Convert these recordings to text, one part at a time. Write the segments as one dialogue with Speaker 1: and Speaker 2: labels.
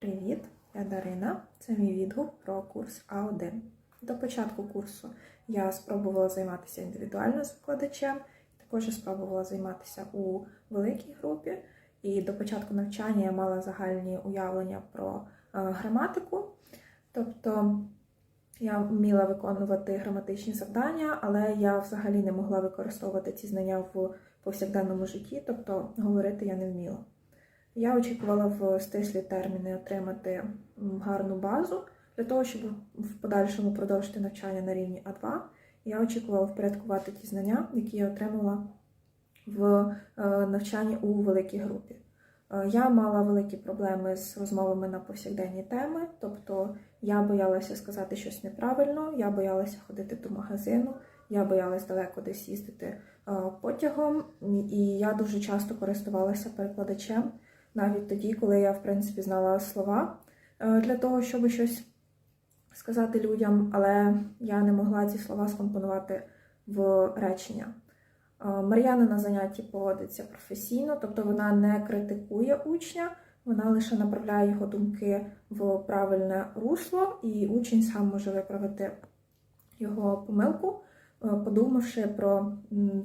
Speaker 1: Привіт, я Дарина. Це мій відгук про курс А1. До початку курсу я спробувала займатися індивідуально з викладачем, також я спробувала займатися у великій групі. І до початку навчання я мала загальні уявлення про е, граматику. Тобто я вміла виконувати граматичні завдання, але я взагалі не могла використовувати ці знання в повсякденному житті, тобто говорити я не вміла. Я очікувала в стислі терміни отримати гарну базу для того, щоб в подальшому продовжити навчання на рівні А2. Я очікувала впорядкувати ті знання, які я отримала в е, навчанні у великій групі. Е, Я мала великі проблеми з розмовами на повсякденні теми, тобто я боялася сказати щось неправильно, я боялася ходити до магазину, я боялась далеко десь їздити е, потягом, і я дуже часто користувалася перекладачем навіть тоді, коли я в принципі знала слова е, для того, щоб щось сказати людям, але я не могла ці слова скомпонувати в речення. Е, Мар'яна на занятті поводиться професійно, тобто вона не критикує учня, вона лише направляє його думки в правильне русло, і учень сам може виправити його помилку, е, подумавши про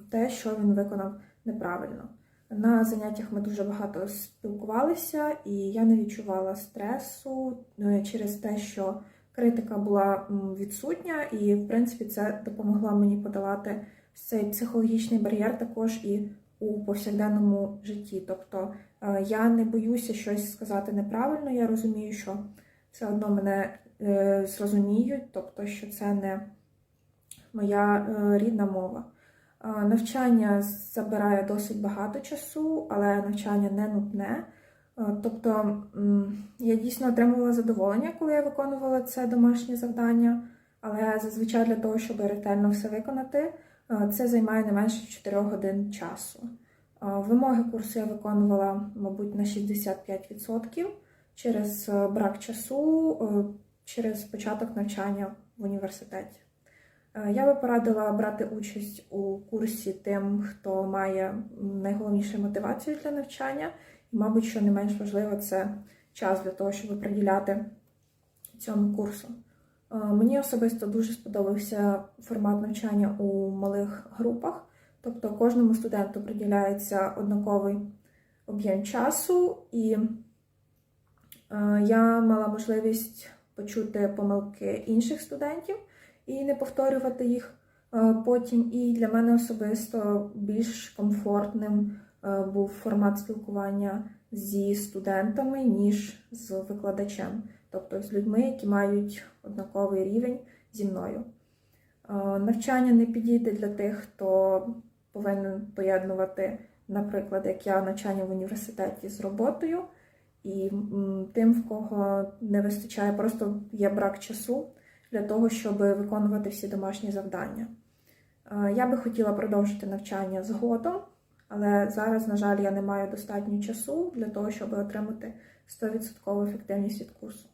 Speaker 1: те, що він виконав неправильно. На заняттях ми дуже багато спілкувалися, і я не відчувала стресу е, через те, що критика була відсутня, і в принципі це допомогло мені подолати цей психологічний бар'єр також і у повсякденному житті. Тобто е, я не боюся щось сказати неправильно, я розумію, що все одно мене е, зрозуміють, тобто, що це не моя е, рідна мова. Е, Навчання забирає досить багато часу, але навчання не нудне. Е, Тобто я дійсно отримувала задоволення, коли я виконувала це домашнє завдання, але зазвичай для того, щоб ретельно все виконати, е, це займає не менше 4 годин часу. Вимоги курсу я виконувала, мабуть, на 65% через брак часу, через початок навчання в університеті. Е, Я би порадила брати участь у курсі тим, хто має найголовнішу мотивацію для навчання, і, мабуть, що не менш важливо, це час для того, щоб приділяти цьому курсу. Е, Мені особисто дуже сподобався формат навчання у малих групах, тобто кожному студенту приділяється однаковий об'єм часу, і е, я мала можливість почути помилки інших студентів і не повторювати їх е, потім. І для мене особисто більш комфортним е, був формат спілкування зі студентами, ніж з викладачем, тобто з людьми, які мають однаковий рівень зі мною. Е, Навчання не підійде для тих, хто повинен поєднувати, наприклад, як я навчання в університеті з роботою, і тим, в кого не вистачає, просто є брак часу для того, щоб виконувати всі домашні завдання. Е, Я би хотіла продовжити навчання згодом, але зараз, на жаль, я не маю достатньо часу для того, щоб отримати 100% ефективність від курсу.